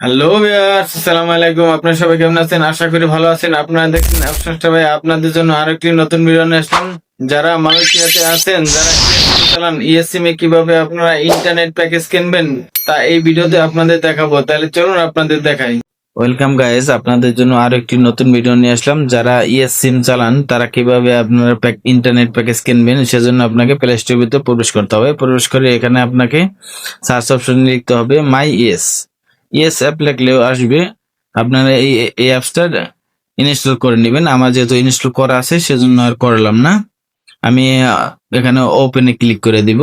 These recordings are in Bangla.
হ্যালো ভিউয়ার্স, আসসালামু আলাইকুম। আপনারা সবাই কেমন আছেন? আশা করি ভালো আছেন। আপনারা দেখছেন অবসরটা ভাই, আপনাদের জন্য আরেকটি নতুন ভিডিও নিয়ে আসলাম। যারা মালয়েশিয়াতে আছেন, যারা চালান ইএসসিম এ কীভাবে আপনারা ইন্টারনেট প্যাকেজ কিনবেন, তা এই ভিডিওতে আপনাদের দেখাবো। তাহলে চলুন আপনাদের দেখাই। ওয়েলকাম গাইস আপনাদের জন্য আরও একটি নতুন ভিডিও নিয়ে আসলাম। যারা ইএস সিম চালান, তারা কীভাবে আপনারা ইন্টারনেট প্যাকেজ কিনবেন, সেজন্য আপনাকে প্লে স্টোরিতে প্রবেশ করতে হবে। প্রবেশ করে এখানে আপনাকে সার্চ অপশন লিখতে হবে মাই ইএস ইএস অ্যাপ লিখলেও আসবে। আপনারা এই এই অ্যাপসটা ইনস্টল করে নেবেন। আমার যেহেতু ইনস্টল করা আছে, সেজন্য আর করলাম না। আমি এখানে ওপেনে ক্লিক করে দিব।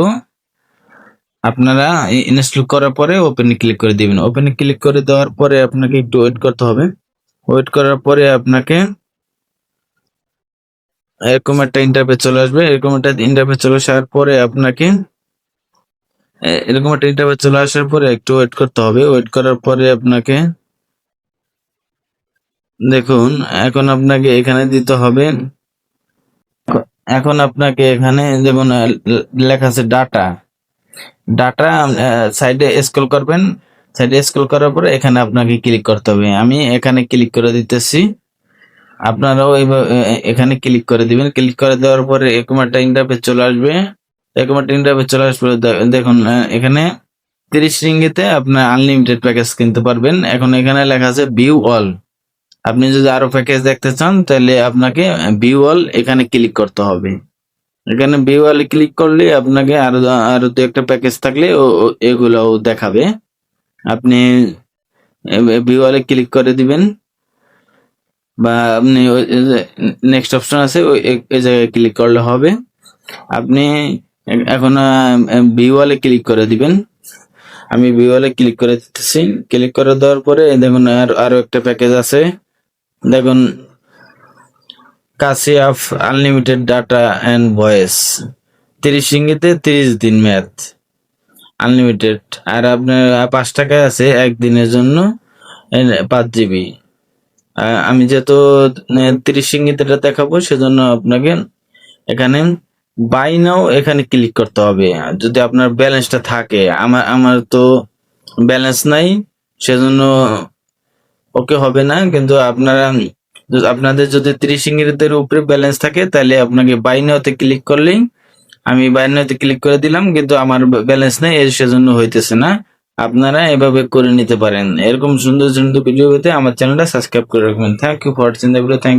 আপনারা ইনস্টল করার পরে ওপেনে ক্লিক করে দিবেন। ওপেনে ক্লিক করে দেওয়ার পরে আপনাকে একটু ওয়েট করতে হবে। ওয়েট করার পরে আপনাকে এরকম একটা ইন্টারফেস চলে আসবে। এরকম একটা ইন্টারফেস চলে আসার পরে আপনাকে এরকম একটা ইন্টারফেস চলে আসার পরে একটু ওয়েট করতে হবে। ওয়েট করার পরে আপনাকে দেখুন, এখন আপনাকে এখানে দিতে হবে। এখন আপনাকে এখানে যেমন লেখা আছে ডাটা ডাটা সাইডে স্ক্রল করবেন। সাইডে স্ক্রল করার পরে এখানে আপনাকে ক্লিক করতে হবে। আমি এখানে ক্লিক করে দিতেছি। আপনারাও এখানে ক্লিক করে দিবেন। ক্লিক করে দেওয়ার পরে এরকম একটা ইন্টারফেস চলে আসবে। এরকম একটা ইন্টারফেস চলে আসবে দেখুন এখানে তিরিশ রিঙ্গিতে আপনার আনলিমিটেড প্যাকেজ কিনতে পারবেন। এখন এখানে লেখা আছে ভিউ অল আপনি যদি আরও প্যাকেজ দেখতে চান, তাহলে আপনাকে ভিউ অল এখানে ক্লিক করতে হবে। এখানে ভিউ অল ক্লিক করলে আপনাকে আরও আরও দু একটা প্যাকেজ থাকলে ও- দেখাবে। আপনি ভিউ অলে ক্লিক করে দিবেন। বা আপনি নেক্সট অপশন আছে এই জায়গায় ক্লিক করলে হবে। আপনি এখন ভিউ অলে ক্লিক করে দিবেন। আমি ভিউ অলে ক্লিক করে দিতেছি। ক্লিক করে দেওয়ার পরে দেখুন আর, আরও একটা প্যাকেজ আছে। দেখুন কাসিয়াফ আনলিমিটেড ডাটা অ্যান্ড ভয়েস। তিরিশ ইঙ্গিতে তিরিশ দিন ম্যাথ। আনলিমিটেড। আর আপনার পাঁচ টাকায় আছে একদিনের জন্য পাঁচ জিবি আমি যেহেতু তিরিশ ইঙ্গিতেটা দেখাবো, সেজন্য আপনাকে এখানে বাই নাও এখানে ক্লিক করতে হবে। যদি আপনার ব্যালেন্সটা থাকে, আমার আমার তো ব্যালেন্স নাই, সেজন্য ওকে হবে না, কিন্তু আপনারা, আপনাদের যদি ত্রিশ ইঙ্গিতের উপরে ব্যালেন্স থাকে, তাহলে আপনাকে বাই নাওতে ক্লিক করলেই আমি বাই নাওতে ক্লিক করে দিলাম, কিন্তু আমার ব্যালেন্স নেই, এর সেজন্য হইতেছে না। আপনারা এভাবে করে নিতে পারেন। এরকম সুন্দর সুন্দর ভিডিও পেতে আমার চ্যানেলটা সাবস্ক্রাইব করে রাখবেন। Thank you for video thank